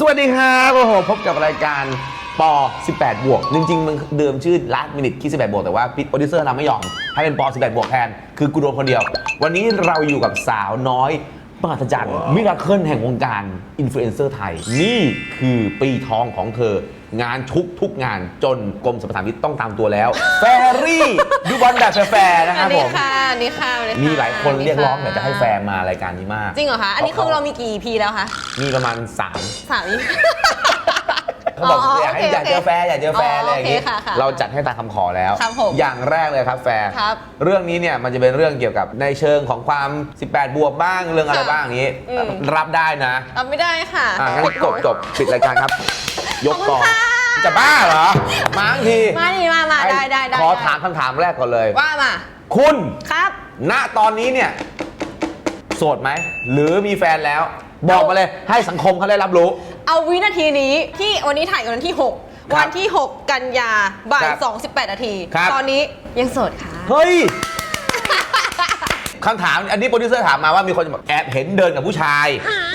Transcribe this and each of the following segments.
สวัสดีครับโอ้โหพบกับรายการปอ18 บวก จริงๆ มันเดิมชื่อ last minute คิด 18 บวก แต่ว่าโปรดิวเซอร์เราไม่ยอม ให้เป็นปอ18 บวกแทน คือกูโดนคนเดียว วันนี้เราอยู่กับสาวน้อยมหัศจรรย์มิราเคิลแห่งวงการอินฟลูเอนเซอร์ไทย นี่คือปีทองของเธอ งานทุกทุกงานจนกรมสรรพสามิตต้องตามตัวแล้ว แฟรี่ดูบอลแบบแฟร์ๆนะคอัรับนนี้ผมค่ะอันนี้ค่ะอันนี้ค่ะมีหลายคนเรียกร้องอยากจะให้แฟนร์มารายการนี้มาก จริงเหรอคะ อันนี้คือเรามีกี่ EP แล้วคะ มีประมาณ3สาม EP เขา บอกอ๋ออยากให้โอเคอยากเจอแฟร์อยากเจอแฟร์อ๋ออะไรอย่างงี้โอเคค่ะค่ะเราจัดให้ตามคำขอแล้ว ครับผมอย่างแรกเลยครับแฟร์ครับเรื่องนี้เนี่ยมันจะเป็นเรื่องเกี่ยวกับในเชิงของความ 18 บวกบ้างเรื่องอะไรค่ะบ้างอย่างนี้ อืม รับได้นะรับไม่ได้ค่ะ อะงั้นจบจบปิดรายการครับ ยกกองขอบคุณค่ะ จะบ้าเหรอ มาทั้งทีมาดิมามาได้ได้ได้ขอถามคำถามแรกก่อนเลย ว่ามา คุณ ครับ ณตอนนี้เนี่ยโสดไหม หรือมีแฟนแล้ว บอกมาเลยให้สังคมเขาได้รับรู้ เอาวินาทีนี้ที่วันนี้ถ่ายกันวันที่ครับ6วันที่ 6 กันยาบ่ายครับ2 18นาที ครับ ตอนนี้ยังโสดค่ะ เฮ้ยคำถามอันนี้โปรดิวเซอร์ถามมาว่ามีคนบอกแอบเห็นเดินกับผู้ชาย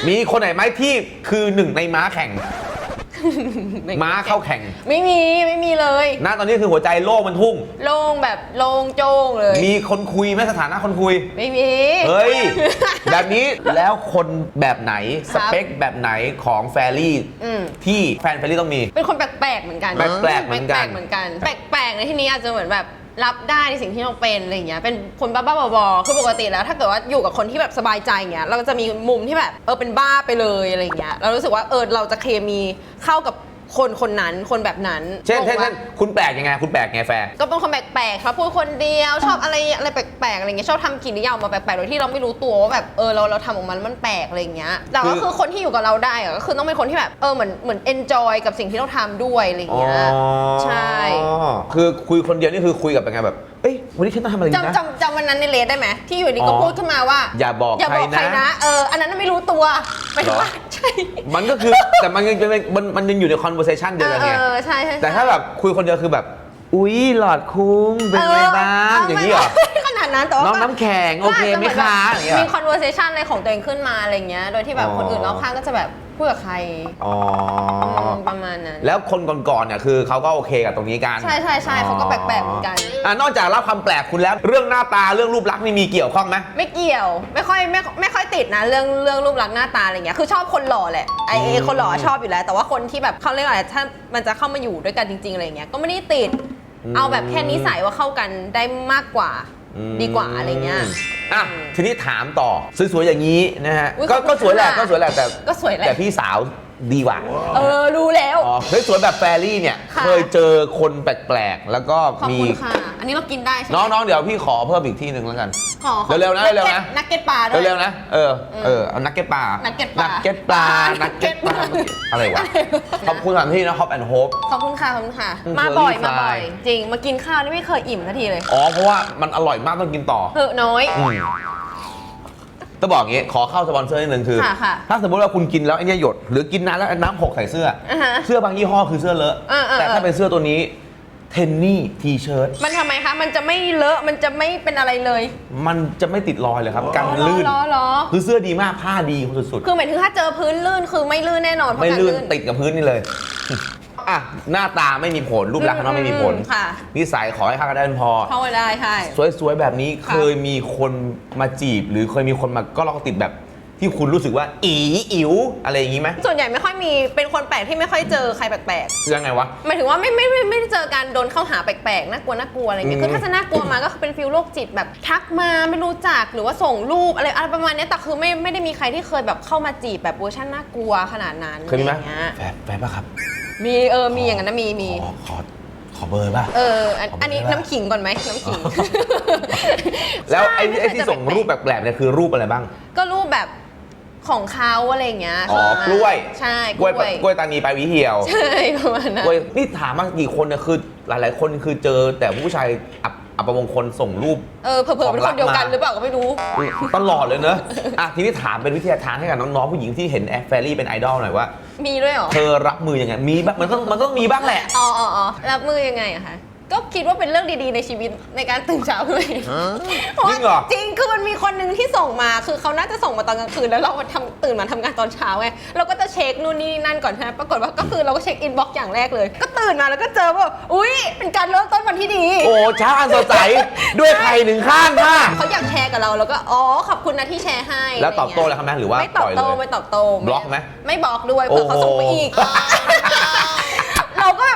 มีคนไหนไหมที่คือหนึ่งในม้าแข่ง ม้าเข้าแข่ง ไม่มีไม่มีเลย ณตอนนี้คือหัวใจโล่งมันทุ่ง โล่งแบบโล่งโจ้งเลย มีคนคุยไหมสถานะคนคุย ไม่มี เฮ้ย แบบนี้แล้วคนแบบไหน คสรับ เปคแบบไหนของแฟรี่อืม ที่แฟนแฟรี่ต้องมี เป็นคนแปลกๆเหมือนกันแปลกๆเหมือนกัน แปลกๆเหมือนกัน แปลกๆในที่นี้อาจจะเหมือนแบบ รับได้ในสิ่งที่เราเป็นอะไรอย่างเงี้ยเป็นคนบ้าๆบอๆคือปกติแล้ว ถ้าเกิดว่าอยู่กับคนที่แบบสบายใจอย่างเงี้ยเราก็จะมีมุมที่แบบเออเป็นบ้าไปเลยอะไรอย่างเงี้ยเรารู้สึกว่าเออเราจะเคมีเข้ากับ คนคนนั้นคนแบบนั้นเช่นงงเช่นปะเช่นคุณแปลกยังไง คุณแปลกไงแฟร์ก็เป็นคนแปลกๆชอบพูดคนเดียวชอบอะไรอะไรแปลกๆอะไรเงี้ยชอบทำกิริยาออกมาแปลกๆโดยที่เราไม่รู้ตัวว่าแบบเออเราเราทำออกมาแล้วมันแปลกอะไรเงี้ยแต่ก็คือคือคนที่อยู่กับเราได้อะก็คือต้องเป็นคนที่แบบเออเหมือนเหมือน enjoy กับสิ่งที่เราทำด้วยอะไรเงี้ยใช่ คือคุยคนเดียวนี่คือคุยกับเป็นไงแบบเอ้ย วันนี้ฉันต้องทำอะไรดีนะจำจำจำวันนั้นในเลสได้ไหมที่อยู่ดีก็อ๋อพูดขึ้นมาว่าอย่าบอกอย่าบอกใคใครรนะ นะเอออันนั้นไม่รู้ตัวหมายถึงว่าเหรอใช่มันก็คือ แต่มันยังเป็นมันมันยังอยู่ใน conversation เดียวกันไง เออใช่ใช่แต่ถ้าแบบคุยคนเดียวคือแบบ อุ๊ยหลอดคุ้งเป็นไงบ้างอย่างนี้เหรอขนาดนั้นแต่ว่าน้องน้ำแข็งโอเคไหมคะอย่างเงี้ยเหรมีอ conversation อะไรของตัวเองขึ้นมาอะไรเงี้ย โดยที่แบบอ๋อคนอื่นรอบข้างก็จะแบบ พูดกับใครอ๋อมประมาณนั้นแล้วคนก่อนๆเนี่ยคือเขาก็โอเคกับตรงนี้กันใช่ใช่ใช่เขาก็แปลกๆเหมือนกัน อะนอกจากรับความแปลกคุณแล้ว เรื่องหน้าตาเรื่องรูปลักษณ์นี่มีเกี่ยวข้องไหม ไม่เกี่ยวไม่ค่อยไม่ไม่ค่อยติดนะเรื่องเรื่องรูปลักษณ์หน้าตาอะไรเงี้ยคือชอบคนหล่อแหละไอเออืมคนหล่อชอบอยู่แล้ว แต่ว่าคนที่แบบเขาเรียกว่าอะไรถ้ามันจะเข้ามาอยู่ด้วยกันจริงๆอะไรเงี้ยก็ไม่ได้ติดเอาแบบแค่นิสัยว่าเข้ากันได้มากกว่าอืม ดีกว่าอะไรเงี้ย อะทีนี้ถามต่อสวยๆอย่างนี้นะฮะอุ๊ยก็ขอบคุณก็สวยแหละค่ะก็สวยแหละแต่ก็สวยแหละ แต่พี่สาวดีกว่าเออ รู้แล้ว อ๋อเฮ้ยสวยแบบแฟรี่เนี่ย ค่ะ เคยเจอคนแปลกๆ แล้วก็ขอบมีคุณค่ะ อันนี้เรากินได้ใช่ไหมน้องๆเดี๋ยวพี่ขอเพิ่มอีกที่หนึ่งแล้วกัน ขอขอเร็วๆนะเร็วๆนะ นักเก็ตปลาด้วย เร็วๆนะ เออ เออ เอานักเก็ตปลา นันักเก็ตปลานักเก็ตปลา นักเก็ตปลา อะไรวะ ขอบคุณสถานที่นะฮอปแอนด์โฮป ขอบคุณค่ะขอบคุณค่ะ อืมมาบ่อย Curly มาบ่อย Fry จริง มากินข้าวนี่ไม่เคยอิ่มสักทีเลยอ๋อ เพราะว่ามันอร่อยมากต้องกินต่อเหอะน้อย อืมต้องบอกอย่างงี้ ขอเข้าสปอนเซอร์นิดนึงคือ ค่ะค่ะถ้าสมมติว่าคุณกินแล้วไอ้เนี่ยหยด หรือกินน้ำแล้วน้ำหกใส่เสื้ออาฮะเสื้อบางยี่ห้อคือเสื้อเลอะเออเออแต่ถ้าเออเป็นเสื้อตัวนี้ เทนนี่ทีเชิ้ตมันทำไมคะ มันจะไม่เลอะ มันจะไม่เป็นอะไรเลย มันจะไม่ติดรอยเลยครับ กันลื่นล้อล้อคือเสื้อดีมากผ้าดีสุดคือหมายถึงถ้าเจอพื้นลื่นคือไม่ลื่นแน่นอนเพๆ ราะไม่การลื่นลื่นติดกับพื้นนี่เลย อะ หน้าตาไม่มีผล รูปลักษณ์ข้างนอกไม่มีผล อืค่ะ นิสัยขอให้เข้ากันได้พอ เข้าไปได้ใช่ สวยๆ แบบนี้ค่ะ เคยมีคนมาจีบ หรือเคยมีคนมาก็ลองติดแบบ ที่คุณรู้สึกว่าอีอิ๋วอะไรอย่างนี้ไหมส่วนใหญ่ไม่ค่อยมีเป็นคนแปลกที่ไม่ค่อยเจอใครแปลกยังไงวะ ๆหมายถึงว่าไม่ไม่ไม่ไม่ได้เจอการโดนเข้าหาแปลกๆน่ากลัวน่ากลัวอะไรเงี้ยอืมคือถ้าจะน่ากลัวมาก็คือเป็นฟิลโรคจิตแบบทักมาไม่รู้จักหรือว่าส่งรูปอะไรอะไรประมาณเนี้ยแต่คือไม่ไม่ได้มีใครที่เคยแบบเข้ามาจีบแบบเวอร์ชันน่ากลัวขนาดนั้นเคยมีไหมอะไรเงี้ยแฟนแฟนปะครับมีเออมีอย่างนั้นนะมีมี ขอขอขอเบอร์ป่ะ เอออันขอบคุณอันนี้มากน้ำขิงก่อนไหมน้ำขิง แล้วไอ้ใช่ไอ้ที่ม่เคยเจส่งรูปแปลกๆเนี่ยคือรูปอะไรบ้าง ก็รูปแบบ ของเขาอะไรอย่างเงี้ยอ๋อส่งมากล้วย ใช่กล้วยกล้วยตานีไปลายหวีเหี่ยว ใช่ประมาณนั้นกล้วยนี่ถามมากี่คนเนี่ยคือหลาย ๆ คนคือเจอแต่ผู้ชายอับอับประมงคลส่งรูป เออเผลอๆเป็นคนเดียวกันหรือเปล่าก็ไม่รู้ ตลอดเลยเนอะอะทีนี้ถามเป็นวิทยาทานให้กับน้อง ๆ ผู้หญิงที่เห็นแอฟแฟรี่เป็นไอดอลหน่อยว่า มีด้วยเหรอ เธอรับมือยังไง มีบ้าง มันต้องมันต้องมีบ้างแหละอ๋ออ๋ออ๋อรับมือยังไงอะคะ ก็คิดว่าเป็นเรื่องดีๆในชีวิตในการตื่นเช้าขึ้นมาจริงเหรอ จริงคือมันมีคนหนึ่งที่ส่งมาคือเขาน่าจะส่งมาตอนกลางคืนแล้วเราทำตื่นมาทำงานตอนเช้าไงเราก็จะเช็คนู่นนี่นั่นก่อนใช่ไหมปรากฏว่าก็คือเราก็เช็คอินบ็อกซ์อย่างแรกเลย ก็ตื่นมาแล้วก็เจอว่าอุ้ยเป็นการเริ่มต้นวันที่ดี โอ้เช้าอันสดใสด้วยไข่หนึ่งข้างค่ะ เขาอยากแชร์กับเราแล้วก็อ๋อขอบคุณนะที่แชร์ให้แล้วตอบโต้แล้วครับแม่หรือว่าไม่ตอบโต้ปล่อยเลยไม่ตอบโต้บล็อกไหมไม่บล็อกด้วยเผื่อเขาส่งไปอีก โอ้โห เราก็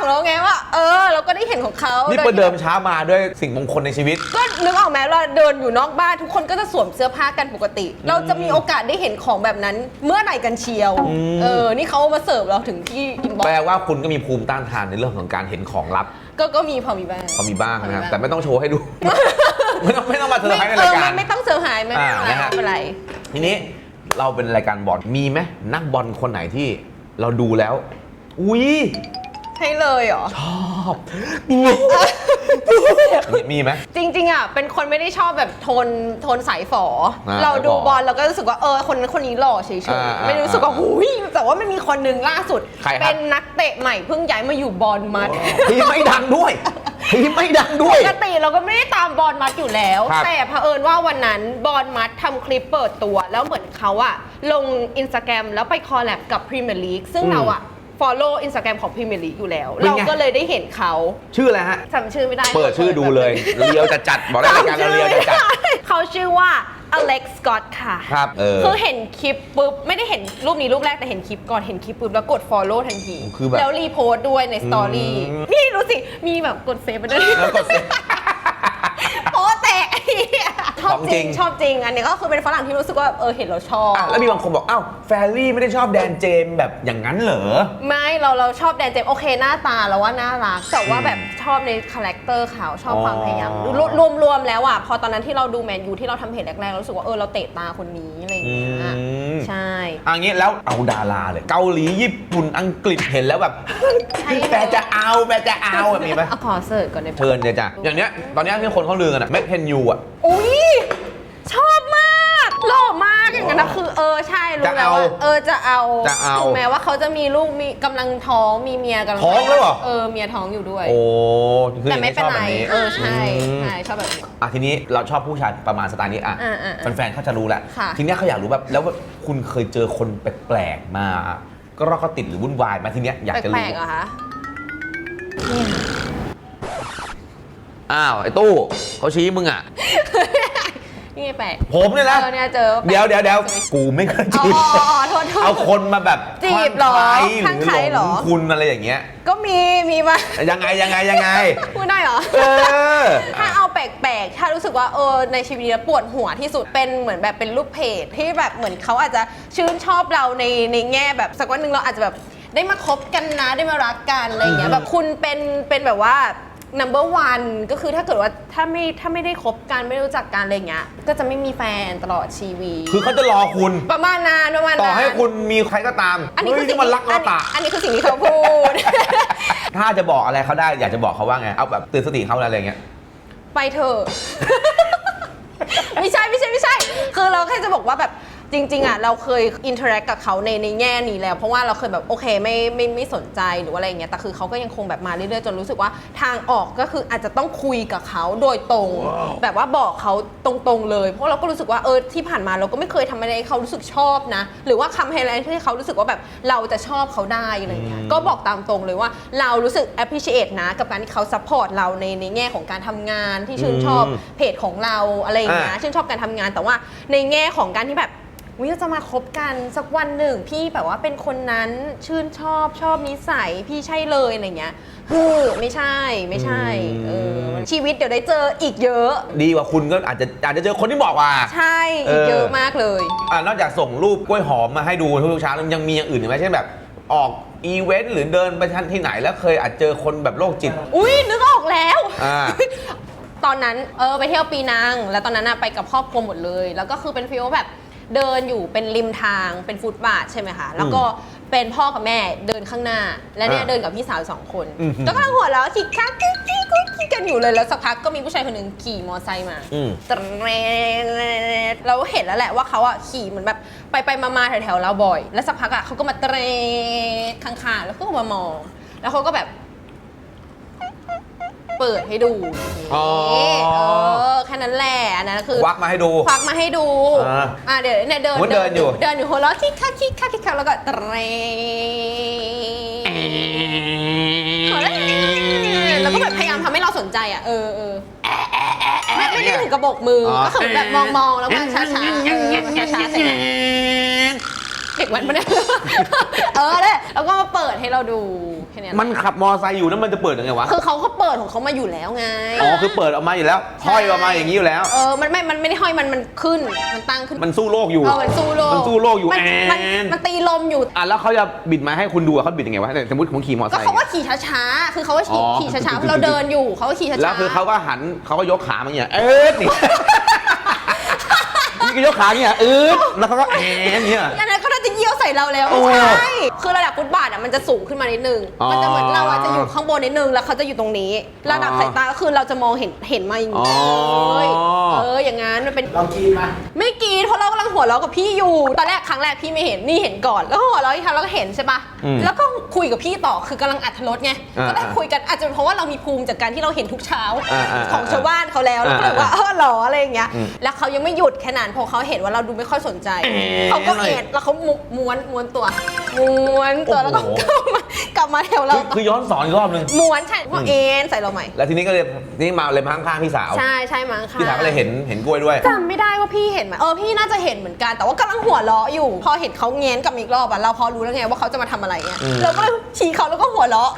ของเราไงว่า เออ เราก็ได้เห็นของเขานี่โดยประที่เดิมเช้ามาด้วยสิ่งมงคลในชีวิต ก็นึกออกไหมเราเดินอยู่นอกบ้านทุกคนก็จะสวมเสื้อผ้ากันปกติ เราจะมีโอกาสได้เห็นของแบบนั้นเมื่อไหร่กันเชียวอืมเออ นี่เขามาเสิร์ฟเราถึงที่อินบ็อกแปลว่าคุณก็มีภูมิต้านทานในเรื่องของการเห็นของลับ ก็ก็มีพอมีบ้างพอมีบ้างนะครับพอมีบ้างแต่ไม่ต้องโชว์ให้ดู ไม่ต้องไม่ต้องมาเซอร์ไพรส์ในเอราอยการไม่ไม่ต้องเซอร์ไพรส์ไม่อ่าไม่นะฮะเป็นไรทีนี้เราเป็นรายการบอลมีไหมนักบอลคนไหนที่เราดูแล้ว อุ้ย ใช่เลยเหรอ ชอบมีมีไหม จริงๆอะเป็นคนไม่ได้ชอบแบบโทนโทนสายฝอ อ่าเราดูสายฝอบอลเราก็รู้สึกว่าเออคนนั้นคนนี้หล่อเฉยอ่าๆไม่ได้รู้สึกว่าอ่าหุยแต่ว่ามันมีคนหนึ่งล่าสุด ใครครับ เป็นนักเตะใหม่เพิ่งย้ายมาอยู่บอลมัด ทีมไม่ดังด้วย ทีมไม่ดังด้วปยกติเราก็ไม่ได้ตามบอลมัดอยู่แล้ว ครับแต่เผอิญว่าวันนั้นบอลมัดทำคลิปเปิดตัว แล้วเหมือนเขาอะลงอินสตาแกรมแล้วไปคอลแลบกับพรีเมียร์ลีกซึ่งอืมเราอะ follow อินสตาแกรมของพรีเมียร์ลีกอยู่แล้ว เป็นเราไง ก็เลยได้เห็นเขาชื่ออะไรฮะ จำชื่อไม่ได้เปิดชื่อดูเลยเรียวจะจัดบอกได้รายการเราเรียวจะจัดเขาชื่อว่าอเล็กซ์สกอตค่ะ ครับ เออ คือเห็นคลิปปุ๊บ ไม่ได้เห็นรูปนี้รูปแรกแต่เห็นคลิปก่อนเห็นคลิปปุ๊บ แล้วกด follow ทันที คือแบบแล้วรีโพสต์ด้วยในสตอรี่อืม นี่รู้สิ มีแบบกดเซฟไปด้วยแล้วกดเซฟ โป๊แตกไอ้เหี้ย ชอบของจจริริงงชอบจริง อันนี้ก็คือเป็นฝรั่งที่รู้สึกว่าเออเห็นเราชอบอะแล้วมีบางคนบอกอ้าวแฟรรี่ไม่ได้ชอบแดนเจมส์แบบอย่างนั้นเหรอ ไม่เราเราชอบแดนเจมส์โอเคหน้าตาเราว่าน่ารักแต่ว่าแบบชอบในคาแรคเตอร์เขาชอบอ๋อความพยายามรวรวมรวมแล้วอะพอตอนนั้นที่เราดูแมนยูที่เราทำเพจแรกๆเรารู้สึกว่าเออเราเตะตาคนนี้อะไรอย่างอืเงี้ย ม ใช่ อันนี้แล้วเอาดาราเลย เกาหลีญี่ปุ่นอังกฤษเห็นแล้วแบบใช่แปรจะเอาแปรจะเอาอะมีไหมเอาขอเสิร์ชก่อนได้ปะเชิญเลยจ้ะอย่างเนี้ยตอนเนี้ยที่คนเขาลือกันอะแมทเทนยูอะอุ้ยชอบมาก หล่อมากอย่างนั้นนะคือ เออใช่รู้จะแล้วเอาว่าเออจะเอาจะเอาถึงแม้ว่าเขาจะมีลูกมีกำลังท้องมีเมียกำลังท้องแล้วเหรอ เออเมียท้องอยู่ด้วย โอ้คืออแต่ย่างไม่นี้เป็ชนอบไรแบบนี้เออใช่อืมใช่ชอบแบบนี้ อะทีนี้เราชอบผู้ชายประมาณสไตล์นี้อะอ่าอ่าอ่าแฟนๆเขาจะรู้แหละค่ะ ทีเนี้ยเขาอยากรู้แบบแล้วว่าคุณเคยเจอคนแปลกๆมา ก็รอกก็ติดหรือวุ่นวายมาทีเนี้ยอยากจะแปลรู้กๆเหรอคะอ้าวไอ้ตู้เขาชี้มึงอะ นี่ไงแปลกผมเนี่ยนะเออเนี่ยเจอแปลกเดี๋ยวเดี๋ยวเดี๋ยวกูไม่เคยอ๋อจีบอ๋ออ๋อโทษโทษ เอาคนมาแบบจีบเหรอคลั่งไคล้คลั่งไคล้หเหรรืออหลงคุณอะไรอย่างเงี้ย ก็มีมีมา ยังไงยังไงยังไง พูดได้เหรอ เออ ถ้าเอาแปลกๆ ถ้ารู้สึกว่าเออในชีวิตนี้ปวดหัวที่สุดเป็นเหมือนแบบเป็นลูกเพจที่แบบเหมือนเขาอาจจะชื่นชอบเราในในแง่แบบสักวันหนึ่งเราอาจจะแบบได้มาคบกันนะได้มารักกันอะไรอย่างเงี้อืยมแบบคุณเป็นเป็นแบบว่า number one ก็คือถ้าเกิดว่าถ้าไม่ถ้าไม่ได้คบกันไม่รู้จักกันอะไรเงี้ย ก็จะไม่มีแฟนตลอดชีวิตคือเขาจะรอคุณ ประมาณนานประมาณต่อนั้นให้คุณมีใครก็ตามอันนี้เฮ้คืยอสิ่ที่งมันรักอัเราตะอันนี้คือสิ่งที่เขาพูด ถ้าจะบอกอะไรเขาได้ อยากจะบอกเขาว่าไง เอาแบบเตือนสติเขาอะไรอย่างเงี้ย ไปเถอะ ไม่ใช่ไม่ใช่ไม่ใช่ คือเราแค่จะบอกว่าแบบ จริง ๆอะเราเคยอินเทอร์แอคกับเขาในในแง่นี้แล้ว เพราะว่าเราเคยแบบโอเคไม่ไม่ไม่สนใจหรือว่าอะไรอย่างเงี้ยแต่คือเขาก็ยังคงแบบมาเรื่อยๆจนรู้สึกว่าทางออกก็คืออาจจะต้องคุยกับเขาโดยตรง แบบว่าบอกเขาตรงๆเลย เพราะเราก็รู้สึกว่าเออที่ผ่านมาเราก็ไม่เคยทำอะไรให้เขารู้สึกชอบนะ หรือว่าคำอะไรที่เขารู้สึกว่าแบบเราจะชอบเขาได้อะไรเงี้ยอืมก็บอกตามตรงเลยว่าเรารู้สึก appreciate นะ กับการที่เขา support เราในในแง่ของการทำงานที่ชื่นชอบอืมเพจของเราอะไรอย่างเงี้ยอ่าชื่นชอบการทำงานแต่ว่าในแง่ของการที่แบบ วิจะมาคบกันสักวันหนึ่ง พี่แบบว่าเป็นคนนั้นชื่นชอบชอบนิสัยพี่ใช่เลยอะไรเงี้ยฮือไม่ใช่ไม่ใช่เออชีวิตเดี๋ยวได้เจออีกเยอะ ดีกว่าคุณก็อาจจะอาจจะเจอคนที่บอกว่า ใช่อีกเออเยอะมากเลยอ่านอกจากส่งรูปกล้วยหอมมาให้ดูทุกๆเช้าแล้วยังมีอย่างอื่นอีกไหมเช่นแบบออกอีเวนต์หรือเดินไปชั้นที่ไหนแล้วเคยอาจเจอคนแบบโรคจิต อุ้ยนึกออกแล้วอ่าตอนนั้นเออไปเที่ยวปีนังแล้วตอนนั้นน่ะไปกับครอบครัวหมดเลย แล้วก็คือเป็นฟีลแบบ เดินอยู่เป็นริมทางเป็นฟุตบาทใช่ไหมคะ แล้วก็เป็นพ่อกับแม่เดินข้างหน้า และเนี่ยอ่าเดินกับพี่สาวสองคน อืม ก็กำลังหัวเราะคิกคักกิ๊กกิ๊กกิ๊กกิ๊กกันอยู่เลยแล้วสักพักก็มีผู้ชายคนหนึ่งขี่มอไซค์มา อืม ตรดเราเห็นแล้วแหละว่าเขาอะขี่เหมือนแบบไปไปมามาแถวๆเราบ่อย แล้วสักพักอะเขาก็มาเตรดข้างๆแล้วก็มามอง แล้วเขาก็แบบ เปิดให้ดูอ๋อ เออแค่นั้นแหละอันนั้น คือควักมาให้ดู ควักมาให้ดูอ่าอ่าเดี๋ยวเนี่ยเดินโอ้ยเดินอยู่ เดินอยู่หัวเราะคิกคักคิกคักคิกคักแล้วก็เตรงแล้วก็แบบพยายามทำให้เราสนใจอะเออเออไม่ไม่ได้ถึงกระบอกมือออก็คือแบบมองมองๆแล้วก็ช้าช้าๆเออช้าช้าๆเสร็จแล้ว เด็กวันมาเนี่ย เออเลยแล้วก็มาเปิดให้เราดูแค่เนี้ยมันขับมอไซค์อยู่แล้วมันจะเปิดยังไงวะ คือเขาก็เปิดของเขามาอยู่แล้วไง อ๋อ คือเปิดออกมาอยู่แล้วห้อยออกมาอย่างนี้อยู่แล้ว เออ มันไม่ มันไม่ได้ห้อย มัน มันขึ้น มันตั้งขึ้น มันสู้โลกอยู่ เออ มันสู้โลกมันสู้โลกอยู่มันแอนมันมันตีลมอยู่ อะแล้วเขาจะบิดมาให้คุณดูอะเขาบิดยังไงวะสมมติผมขี่มอไซก็ค์ เขาก็ขี่ช้าๆ คือเขาก็ขี่อ๋อ ขี่ช้าๆเราเดินอยู่ เขาก็ขี่ช้าๆ แล้วคือเขาก็หันเขาก็ยกขามาอย่างเงี้ยเอ๊ะนี่ นี่ก็ยกขาอย่างเงี้ยเออแล้วเขาก็แอนอย่างเงี้ย อันนั้นเส่เราแล้วโอ้ไม่ใช่ คือระดับฟุตบาทอะมันจะสูงขึ้นมานิดนึง อ๋อ มันจะเหมือนเราอะจะอยู่ข้างบนนิดนึงแล้วเขาจะอยู่ตรงนี้ ระดับอ๋อสายตาก็คือเราจะมองเห็นเห็นมาอย่างนี้อ๋อเลยเอออย่างงั้นมันเป็น ลองกินมา ไม่กรีดเพราะเรากำลังหัวเราะกับพี่อยู่ ตอนแรกครั้งแรกพี่ไม่เห็นนี่เห็นก่อน แล้วก็หัวเราะอีกครั้งเราก็เห็นใช่ปะอืมแล้วก็คุยกับพี่ต่อคือกำลังอัดรถไงอ่าก็ได้คุยกันอาจจะเป็นเพราะว่าเรามีภูมิจากการที่เราเห็นทุกเช้าอ่าอ่าของชาวบ้านเขาแล้วแล้วก็เลยอ่าว่าเออเหรออะไรอย่างเงี้ย อืมแล้วเขายังไม่หยุดแค่นั้นพอเขาเห็นว่าเราดูไม่ค่อยสนใจเอ๊ะเขาก็เอ็ดแล้วเขามุม้วนม้วนตัวม้วนตัวโอ้โหแล้วก็กลับมากลับมาแถวเราคือคือย้อนสอนอีกรอบนึง ม้วนใช่พวกเอ็นใส่เราใหม่ แล้วทีนี้ก็เลยนี่มาเลยมาข้างๆพี่สาว ใช่ใช่มั้งค่ะพี่สาวก็เลยเห็นเห็นกล้วยด้วย จำไม่ได้ว่าพี่เห็นไหมเออพี่น่าจะเห็นเหมือนกันแต่ว่ากำลังหัวเราะอยู่ พอเห็นเขาแง้นกลับมาอีกรอบอะเราพอรู้แล้วไงว่าเขาจะมาทำอะไรเงี้ยอืม เราก็เลยชี้เขาแล้วก็หัวเราะ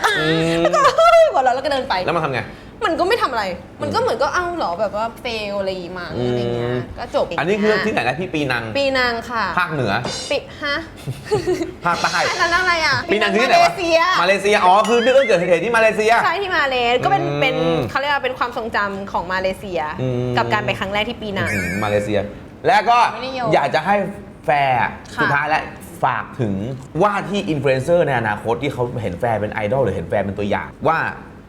มแล้วก็เฮ้ยหัวเราะแล้วก็เดินไป แล้วมันทำไง มันก็ไม่ทำอะไร มันก็เหมือนก็เอ้าเหรอแบบว่าเฟลอะไรอย่างงี้มั้งอะไรเงี้ย ก็จบอันนี้คือที่ไหนนะพี่ปีนัง ปีนางค่ะ ภาคเหนือปีฮะ ภาคใต้ อันนั้นอะไรอะปีนังที่ไหนมาเลวะเซีย มาเลเซีย อ๋อ คือเรื่องเกิดเหตุที่มาเลเซีย ใช่ที่มาเลก็เป็นอืมเป็นเขาเรียกว่าเป็นความทรงจำของมาเลเซีย อืม กับการไปครั้งแรกที่ปีนัง อืมมาเลเซีย แล้วก็ไม่นิยมอยากจะให้แฟร์ค่ะ สุดท้ายและฝากถึงว่าที่อินฟลูเอนเซอร์ในอนาคตที่เขาเห็นแฟร์เป็นไอดอลหรือเห็นแฟร์เป็นตัวอย่าง ว่า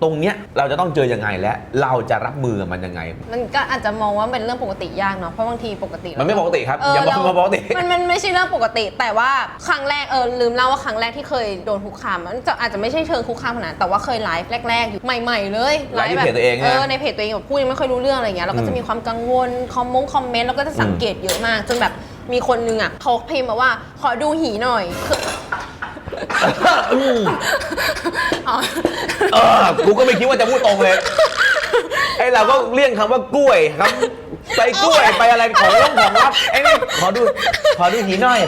ตรงเนี้ยเราจะต้องเจอยังไงและเราจะรับมือกับมันยังไง มันก็อาจจะมองว่าเป็นเรื่องปกติยากเนาะเพราะบางทีปกติมันไม่ปกติครับเอย่ามองเรมาปกติ มันมันไม่ใช่เรื่องปกติ แต่ว่าครั้งแรกเออลืมเล่าว่าครั้งแรกที่เคยโดนคุกคามมันจะอาจจะไม่ใช่เชิงคุกคามขนาดนั้นแต่ว่าเคยไลฟ์แรก ๆ อยู่ใหม่ ๆ เลยไลฟ์ที่แบบเพจตัวเองเอนะอในเพจตัวเองแบบพูดยังไม่ค่อยรู้เรื่องอะไรเงี้ยเราก็จะมีความกังวลคอมมงคอมเมนต์แล้วก็จะสังเกตเยอะมากจนแบบมีคนนึงอะเขาพิมพ์มาว่าขอดูหีหน่อยคื ออ๋อเออกูก็ไม่คิดว่าจะพูดตรงเลย ไอ้เราก็เลี่ยงคำว่ากล้วยครับไปกล้วยไปอะไรของร่องของรับไอ้นี่ขอดูขอดูหีหน่อย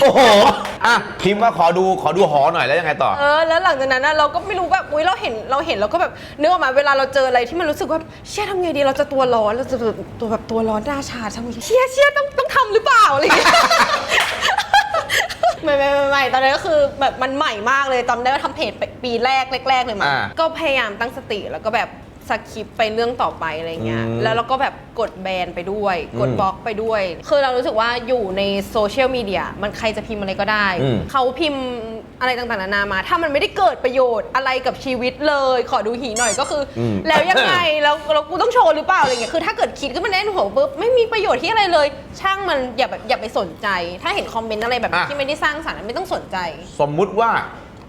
โอ้โหอะพิมพ์ว่าขอดูขอดูหอหน่อยแล้วยังไงต่อ เออ แล้วหลังจากนั้นน่ะเราก็ไม่รู้แบบอุ้ยเราเห็นเราเห็นเราก็แบบนึกออกมาเวลาเราเจออะไรที่มันรู้สึกว่าเชี่ยทำไงดีเราจะตัวร้อนเราจะตัวแบบตัวร้อนหน้าชาทำไงเชี่ยเชี่ยต้องต้องทำหรือเปล่าอะไรอย่างเงี้ย ไม่ไม่ไม่ไม่ตอนนั้นก็คือแบบมันใหม่มากเลยจำได้ว่าทำเพจปีแรกแรกๆเลยมั้งอ่า ก็พยายามตั้งสติแล้วก็แบบ สคิปไปเรื่องต่อไปอะไรเงี้ย อืม แล้วเราก็แบบกดแบนไปด้วย กดอืมบล็อกไปด้วย คือเรารู้สึกว่าอยู่ในโซเชียลมีเดียมันใครจะพิมพ์อะไรก็ได้ อืม เขาพิมพ์อะไรต่างๆนานามา ถ้ามันไม่ได้เกิดประโยชน์อะไรกับชีวิตเลย ขอดูหีหน่อยก็คืออม แล้วยังไง แล้วแล้วกูต้องโชว์หรือเปล่าอะไรเงี้ย คือถ้าเกิดคิดขึ้นมาแน่นหัวปุ๊บไม่มีประโยชน์ที่อะไรเลย ช่างมันอย่าแบบอย่าไปสนใจ ถ้าเห็นคอมเมนต์อะไรแบบนี้อะ ที่ไม่ได้สร้างสรรค์ไม่ต้องสนใจ สมมุติว่า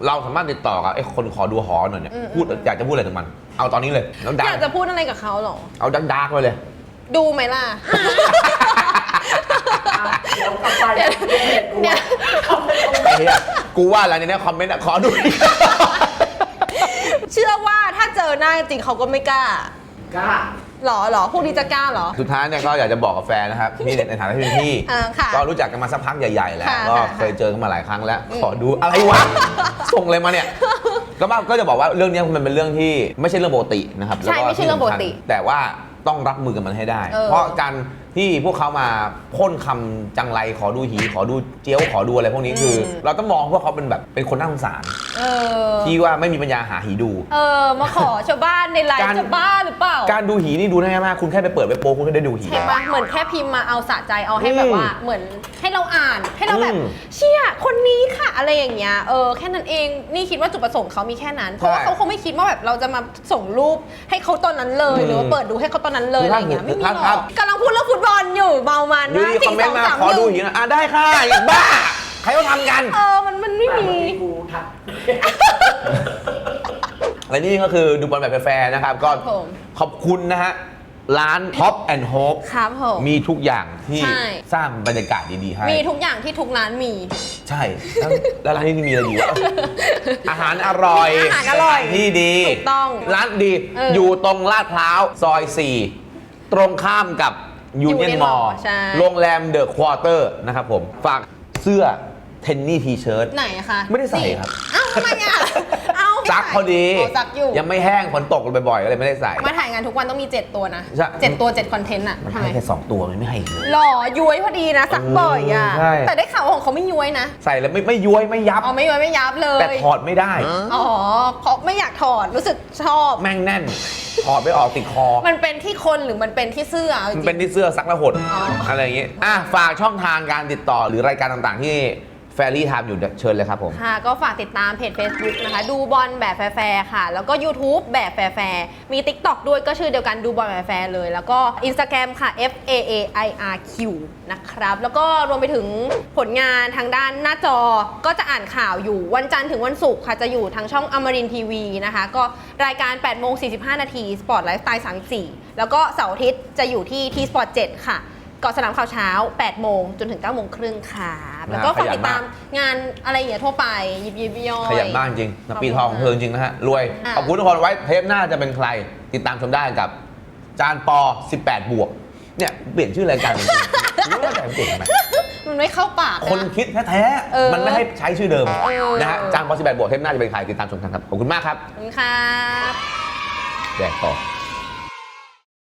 เราสามารถติดต่อกับไอ้คนขอดูหอหน่อยเนี่ยอืม พูดอยากจะพูดอะไรถึงมัน เอาตอนนี้เลยแล้วดัอกยากจะพูดอะไรกับเขาเหรอ เอาดักดักๆไปเลย ดูไหมล่ะ เดี๋ยวกลับไปเดี๋ยวเดี๋ยวเห็นกูเดี๋ยวไอ้เหี้ยกูว่าอะไรในเนี้คอมเมนต์อะขอดูอีก เชื่อว่าถ้าเจอหน้าจริงเขาก็ไม่กล้า กล้า หรอหรอพวกนี้จะกล้าหรอ สุดท้ายเนี่ยก็อยากจะบอกกับแฟนนะครับพี่ในฐานะที่เป็นพี่อ่าค่ะก็รู้จักกันมาสักพักใหญ่ๆแล้วค่ะก็ค่ะ เคยเจอกันมาหลายครั้งแล้วอืมขอดูอะไรวะ ส่งเลยมาเนี่ย ก็บ้าก็จะบอกว่าเรื่องเนี้ยมันเป็นเรื่องที่ไม่ใช่เรื่องปกตินะครับใช่แล้วไม่ใช่เรื่องปกติที่สำคัญแต่ว่าต้องรับมือกับมันให้ได้ เออ เพราะการ ที่พวกเขามาพ่นคำจังไรขอดูหีขอดูเจียวขอดูอะไรพวกนี้คือ เราต้องมองพวกเขาเป็นแบบเป็นคนน่าสงสารเออ ที่ว่าไม่มีปัญญาหาหีดู เออ มาขอชาวบ้านในไลการฟ์จะบ้าหรือเปล่าการดูหีนี่ดูได้ง่ายมากคุณแค่ไปเปิดเว็บโป๊คุณก็ได้ดูหีใช่แล้ว ปะเหมือนแค่พิมพ์มาเอาสะใจเอาให้แบบว่า เหมือนให้เราอ่านให้เราแบบ อืมเชี่ยคนนี้ค่ะอะไรอย่างเงี้ยเออแค่นั้นเองนี่คิดว่าจุดประสงค์เขามีแค่นั้นเพราะว่าใช่เขาคงไม่คิดว่าแบบเราจะมาส่งรูปให้เขาตอนนั้นเลยอืมหรือว่าเปิดดูให้เขาตอนนั้นเลยคืออะไรถ้าอย่างเงี้ยไม่มีถ้าหรถ้าอกกำลังพูดเรื่องฟุตบอลอยู่เมามันดูมากดีคอมเมนต์มาขอดูหีหหนะอะได้ค่ะอีกบ้า ใครเขาทำกัน เออมันมันไม่มี กูทัก และนี่ก็คือดูบอลแบบแฟร์ๆนะครับ ก็ครับผม ขอบคุณนะฮะ ร้าน Hop and Hope ครับผม มีทุกอย่างที่ใช่ สร้างบรรยากาศดี ๆ ให้ มีทุกอย่างที่ทุกร้านมี ใช่แล้วแล้วร้านนี้มีอะไรดีวะอาหารอร่อยอาหารอร่อยสถนที่ดีถูกต้องร้านดี เออออ ยู่ตรงลาดพร้าว ซอย 4 ตรงข้ามกับ ยูเนียน Union มอล Mall ใช่ โรงแรมเดอะควอเตอร์นะครับผม ฝากเสื้อเทนนี่ทีเชิ้ตไหนอะคะไม่ได้ใส่ครับเอ้าทำไมอะเอ้า ซักพอดีโซักอยู่ ยังไม่แห้งฝนตกบ่อยๆก็เลยไม่ได้ใส่ มาถ่ายงานทุกวันต้องมี 7 ตัวนะ ใช่เจ็ดตัว 7 คอนเทนต์อะมันทำไมให้แค่สองตัวมันไม่ให้อีกเลย หล่อย้วยพอดีนะ ซักบ่อยอะเออใช่ แต่ได้ข่าวว่าของเขาไม่ย้วยนะ ใส่แล้วไม่ไม่ย้วยไม่ยับ อ๋อไม่ย้วยไม่ยับเลยแต่ถอดไม่ได้ อ๋อเพราะไม่อยากถอดรู้สึกชอบ แม่งแน่น ถอดไม่ออกติดคอ มันเป็นที่คนหรือมันเป็นที่เสื้ออาจริมันงเป็นที่เสื้อซักแล้วหดอ๋ออ อะไรอย่างงี้ อะ ฝากช่องทางการติดต่อหรือรายการต่างๆ ที่ แฟรี่ทำอยู่เชิญเลยครับผม ค่ะ ก็ฝากติดตามเพจ Facebook นะคะ ดูบอลแบบแฟร์ๆค่ะ แล้วก็ YouTube แบบแฟร์ๆมี TikTok ด้วยก็ชื่อเดียวกันดูบอลแบบแฟร์เลย แล้วก็ Instagram ค่ะ F A A I R Q นะครับ แล้วก็รวมไปถึงผลงานทางด้านหน้าจอก็จะอ่านข่าวอยู่วันจันทร์ถึงวันศุกร์ค่ะ จะอยู่ทางช่องอมรินทีวีนะคะ ก็รายการ8โมง45 นาที Sport Lifestyle 34แล้วก็เสาร์อาทิตย์จะอยู่ที่ทีสปอร์ต7ค่ะกาะสนามข่าวเช้า 8 โมงจนถึง 9 โมงครึ่งค่ะ แล้วก็ฝากติดตามงานอะไรอย่างเงี้ยทั่วไปยิบยิบย่อยขยันมากจริงนะปีทองของเธอจริงนะฮะรวยอะขอบคุณทุกคนไว้เทปหน้าจะเป็นใคร ติดตามชมได้กับ จานปอ 18 บวก เนี่ยเปลี่ยนชื่อรายการจริงๆรู้ว่าแต่เปลี่ยนทำไมมันไม่เข้าปากคนนะคิดแท้เออๆมันไม่ให้ใช้ชื่อเดิมเออนะฮะจานปอ 18 บวกเทปหน้าจะเป็นใครติดตามชมกันครับขอบคุณมากครับขอบคุณครับแดกต่อ